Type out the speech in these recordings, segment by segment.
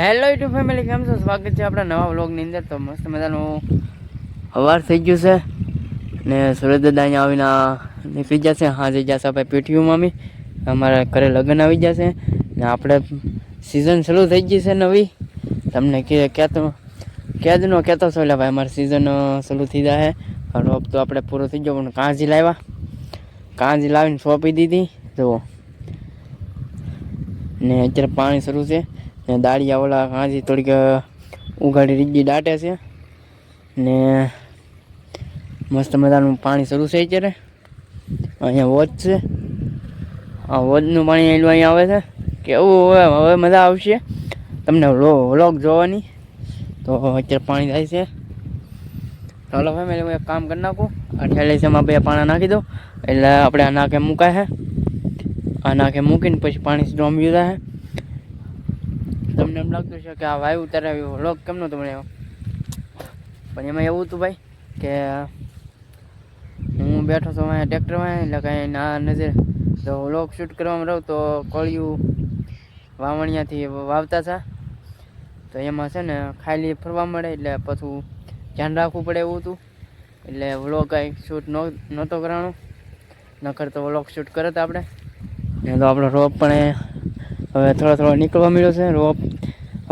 Hello YouTube family કેમ છો? સ્વાગત છે આપણા નવા વ્લોગની અંદર. તો મસ્ત મજાનું સવાર થઈ ગયું છે. ને સુરત દાદા અહીંયા આવીને નીકળી જશે હા, જઈ જશે આપણે પેટીયું મામી. અમારા ઘરે લગ્ન આવી જશે ને આપણે સિઝન શરૂ થઈ ગઈ છે નવી. તમને કે કહેતો કેદનો કહેતો છો, એટલે ભાઈ અમારી સિઝન શરૂ થઈ જાય રોપ તો આપણે પૂરો થઈ ગયો, પણ કાંજી લાવ્યા. કાંજી લાવીને સોંપી દીધી. જુઓ. ને અત્યારે પાણી શરૂ છે. ને દાળિયા ઓલા કાંજી થોડીક ઉગાડી રીજી દાટે છે. ને મસ્ત મજાનું પાણી શરૂ છે અત્યારે. અહીંયા વોચ છે. આ વોચનું પાણી એટલું અહીંયા આવે છે. કેવું હવે હવે મજા આવશે. તમને વ્લોગ જોવાની. તો અત્યારે પાણી થાય છે. ચાલો ભાઈ મેં એક કામ કરી નાખું. આ ઠેલેસમાં બે પાણા નાખી દો એટલે આપણે આ નાકે મુકાય છે. આ નાકે મૂકીને પછી પાણી સ્ટોમ આંબ્યું જાય તમને એમ લાગતું છે કે આ વાયુ તારે વ્લોગ કેમ નહોતો બનાવ્યો? પણ એમાં એવું હતું ભાઈ કે હું બેઠો છું અહીંયા ટ્રેક્ટરમાં, એટલે કાંઈ ના નજર. તો વ્લોગ શૂટ કરવામાં રહું તો કોળિયું વાવણિયાથી વાવતા હતા. તો એમાં છે ને ખાલી ફરવા મળે, એટલે પાછું ધ્યાન રાખવું પડે એવું હતું. એટલે વ્લોગ કાંઈ શૂટ નહોતો કરાણો. નકર તો વ્લોગ શૂટ કરત આપણે. ને તો આપણો રોપ પણ હવે થોડો થોડો નીકળવા મળ્યો છે, રોપ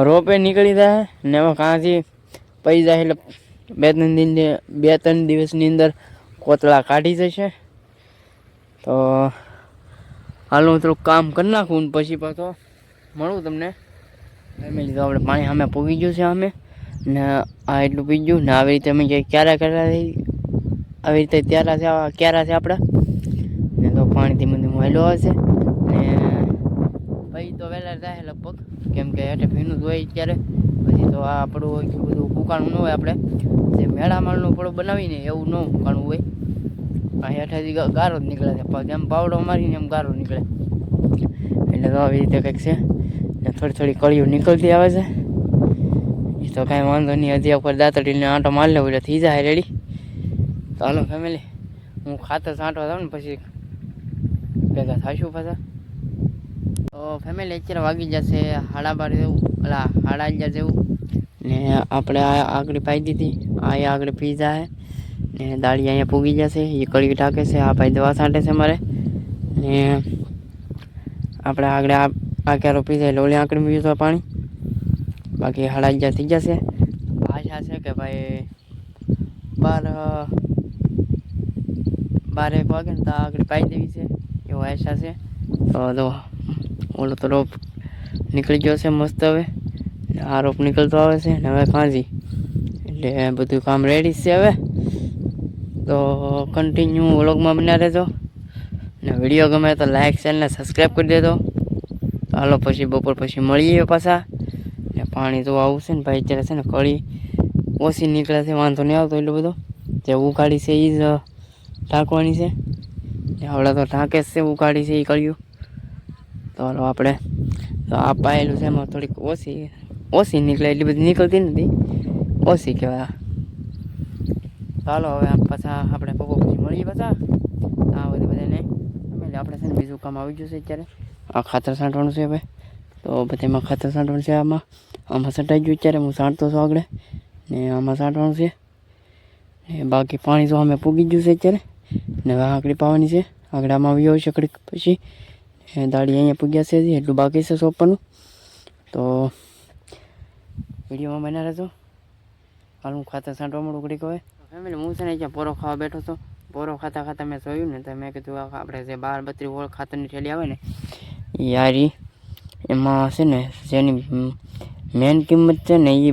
રોપે નીકળી જાય ને એમાં કાંથી પડી જાય એટલે બે ત્રણ દિન બે ત્રણ દિવસની અંદર કોતળા કાઢી જશે. તો હાલ હું થોડુંક કામ કરી નાખું ને પછી પાછો મળું તમને. ફેમિલી તો આપણે પાણી સામે પૂગી ગયું છે અમે. ને આ એટલું પી ગયું ને આવી રીતે અમે જે ક્યારે ક્યારે આવી રીતે ત્યારે છે ક્યારા છે આપણે? ને તો પાણી ધીમે ધીમે હેલો આવશે ને પછી તો વહેલા થાય લગભગ. કેમ કે હેઠે ભીનું જ હોય ત્યારે પછી તો આ આપણું એટલું બધું ફૂકાણું ન હોય આપણે. જે મેળામાળનું પડો બનાવીને એવું ન ઉકાણું હોય. આ હેઠેથી ગારો જ નીકળે છે. પણ જેમ પાવડો મારીને એમ ગારો નીકળે. એટલે તો આવી રીતે કંઈક છે. ને થોડી થોડી કળીઓ નીકળતી આવે છે. એ તો કાંઈ વાંધો નહીં. હજી ઉપર દાંતડીને આંટો મારી લેવું એટલે થઈ જાય રેડી તો હાલો ફેમિલી હું ખાતર છાંટવા જાઉં ને પછી ભેગા થાશું પાછા. ફેમિલી અત્યારે વાગી જશે, હાડા બાર જેવું ઓલા હાડા અગિયાર જેવું. ને આપણે આ આગળ પાઈ દીધી, આ એ આગળ પી જાય. ને દાળી અહીંયા પૂગી જશે, એ કળી ટાંકે છે, આ ભાઈ દવા છાંટે છે મારે. ને આપણે આગળ આ આ ક્યારો પી જાય, લોલી આંકડી મૂક્યું તો પાણી. બાકી હાડા અગિયાર થઈ જશે. આશા છે કે ભાઈ બાર બાર એક વાગે ને તો આગળ પાઈ દેવી છે, એવો આશા છે. તો ઓલો તો રોપ નીકળી ગયો છે મસ્ત હવે. આ રોપ નીકળતો આવે છે ને હવે કાંજી. એટલે બધું કામ રેડી છે હવે. તો કન્ટિન્યુ વ્લોગમાં બન્યા રહેજો. ને વીડિયો ગમે તો લાઈક ચેનલને સબસ્ક્રાઈબ કરી દેજો. તો હાલો પછી બપોર પછી મળીએ પાછા. ને પાણી તો આવશે ને ભાઈ અત્યારે છે ને કળી ઓછી નીકળે છે, વાંધો નહીં આવતો એટલો બધો. જે ઉકાળી છે એ જ ઢાંકવાની છે. હવે તો ઢાંકે છે ઉકાળી છે એ કળિયું. તો હાલો આપણે આ પાયેલું છે, એમાં થોડીક ઓછી ઓછી નીકળે, એટલી બધી નીકળતી નથી. ઓછી કહેવાય ચાલો હવે આમ પાછા આપણે બપોર પછી મળીએ પાછા. આ બધી બધાને. એટલે આપણે છે ને બીજું કામ આવી ગયું છે અત્યારે. આ ખાતર છાંટવાનું છે હવે. તો બધામાં ખાતર છાંટવાનું છે આમાં. આમાં છંટાઈ ગયું અત્યારે, હું છાંટતો છું આગળ. ને આમાં છાંટવાનું છે. ને બાકી પાણી તો અમે પૂગી ગયું છે અત્યારે. ને હવે આંકડી પાવાની છે. આગળ આમાં આવી આવશે કડીક પછી. દાડી અહીંયા પૂગ્યા છે હજી, એટલું બાકી છે સોંપવાનું. તો વિડીયોમાં બના રહેજો. હાલ હું ખાતર છાંટવા મળું ઘડીક હવે. ફેમિલી, હું છે ને અહીંયા પોરો ખાવા બેઠો હતો પોરો ખાતા ખાતા મેં જોયું ને તો મેં કીધું આપણે જે બાર બત્રી ઓળ ખાતરની થેલી આવે ને યારી એમાં છે ને, જેની મેન કિંમત છે ને એ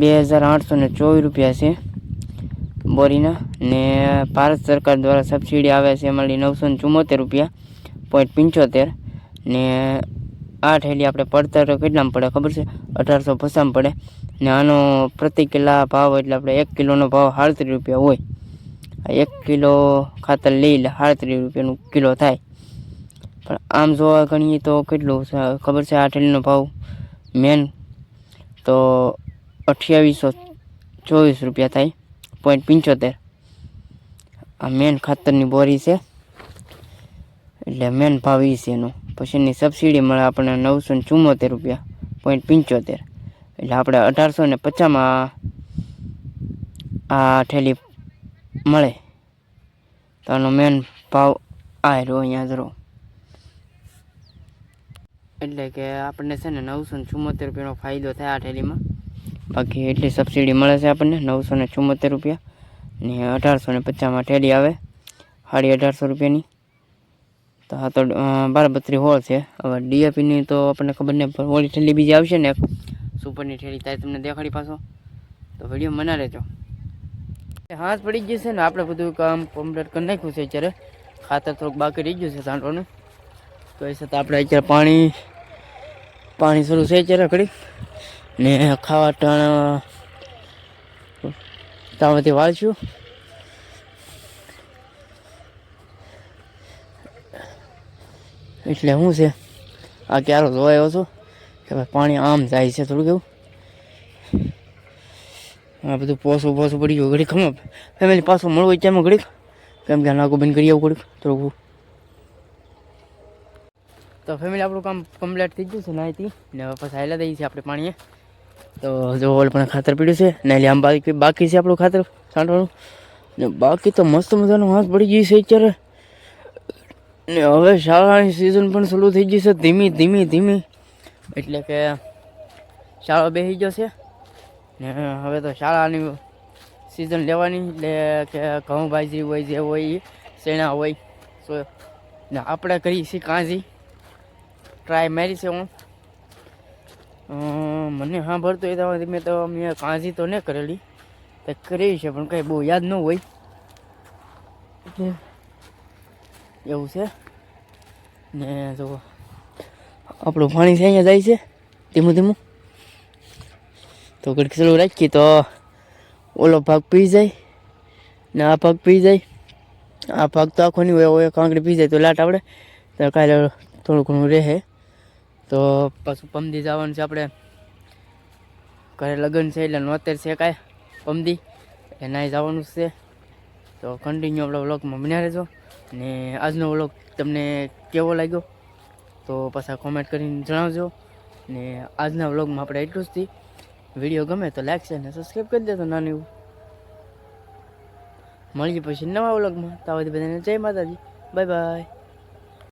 બે હજાર આઠસો ને ચોવીસ રૂપિયા છે. બોરીના ને ભારત સરકાર દ્વારા સબસિડી આવે છે એમાં નવસો ને રૂપિયા પોઈન્ટ પંચોતેર. ને આ થેલી આપણે પડતર કેટલામાં પડે ખબર છે? અઢારસો પચાસમાં પડે. ને આનો પ્રતિ કિલા ભાવ એટલે આપણે એક કિલોનો ભાવ સાડત્રીસ રૂપિયા હોય. એક કિલો ખાતર લઈ લે સાડત્રીસ રૂપિયાનું કિલો થાય. પણ આમ જોવા ગણીએ તો કેટલું ખબર છે આ થેલીનો ભાવ? મેન તો અઠ્યાવીસો ચોવીસ રૂપિયા થાય. પોઈન્ટ પંચોતેર. આ મેન ખાતરની બોરી છે. એટલે મેન ભાવ એ છે એનો. પછી એની સબસિડી મળે આપણને નવસો ને ચુમ્મોતેર રૂપિયા પોઈન્ટ પંચોતેર. એટલે આપણે અઢારસો ને પચાસમાં આ ઠેલી મળે. તો આનો મેન ભાવ આ રહ્યો અહીંયા જરો એટલે કે આપણને છે ને નવસો ને ચુમ્મોતેર રૂપિયાનો ફાયદો થાય આ ઠેલીમાં. બાકી એટલી સબસિડી મળે છે આપણને, નવસો ને ચુમ્મોતેર રૂપિયા. ને અઢારસો ને પચાસમાં ઠેલી આવે સાડી અઢારસો રૂપિયાની. તો આ તો બાર બત્રી હોળ છે. હવે ડીએપીની તો આપણને ખબર નહીં, પણ હોળી ઠેલી બીજી આવશે ને. સુપરની ઠેલી ત્યારે તમને દેખાડી પાછો. તો વીડિયો મના લેજો હાથ પડી જશે ને, આપણે બધું કામ કમ્પ્લીટ કરી નાખ્યું છે અત્યારે. ખાતર થોડુંક બાકી રહી ગયું છે સાંટવાનું તો એ છતાં આપણે અત્યારે પાણી પાણી શરૂ છે અત્યારે ઘડી ને ખાવા ટાણ તાવથી વાળશું. એટલે શું છે, આ ક્યારો ધોવાયો છો? કે ભાઈ પાણી આમ જાય છે થોડું કેવું આ બધું પોસું પોસું પડી ગયું ઘડીક ખમ ફેમિલી પાછું મળવું ત્યાં ઘડીક. કેમ કે નાકું બંધ કરી આવું ઘડીક, થોડુંક તો ફેમિલી આપણું કામ કમ્પ્લીટ થઈ ગયું છે નાહીથી ને પછી હાલ્યા દઈએ છીએ આપણે પાણીએ. તો જો ઓલ પણ ખાતર પીડ્યું છે. ને એટલે આમ બાકી બાકી છે આપણું ખાતર છાંટવાનું ને બાકી તો મસ્ત મજાનું હાથ પડી ગયું છે અત્યારે. ને હવે શાળાની સિઝન પણ શરૂ થઈ ગઈ છે ધીમી ધીમી ધીમી. એટલે કે શાળા બેસી ગયો છે. ને હવે તો શાળાની સિઝન લેવાની એટલે કે ઘઉં ભાજી હોય જે હોય ઈ, શેણા હોય સો ને આપણે કરી છીએ કાંજી. ટ્રાય મારી છે હું. મને સાંભળતો એ તમારી મેં તો મેં કાંજી તો નહીં કરેલી. તો કરી છે પણ કંઈ બહુ યાદ ન હોય. એવું છે? ને જો આપણું પાણી છે અહીંયા જાય છે. ધીમું ધીમું. તો ઘડીક ચાલુ રાખીએ તો ઓલો ભાગ પી જાય ને આ ભાગ પી જાય. આ ભાગ તો આખો નહીં હોય હોય કાંકડી પી જાય તો લાટ આવડે. તો કાલે થોડું ઘણું રહે. તો પાછું પમદી જવાનું છે આપણે. ઘરે લગ્ન છે એટલે નોતેર છે કાંઈ પમદી. એનાય જવાનું છે. તો કન્ટિન્યુ આપણા વ્લોગમાં બન્યા રહેજો. ને આજનો વ્લોગ તમને કેવો લાગ્યો? તો પાછા કોમેન્ટ કરીને જણાવજો. ને આજના વ્લોગમાં આપણે એટલું જ થી. વીડિયો ગમે તો લાઈક છે ને સબસ્ક્રાઈબ કરી દેજો નાની એવું મળીએ પછી નવા વ્લોગમાં. તો આ બધી બધાને જય માતાજી. Bye bye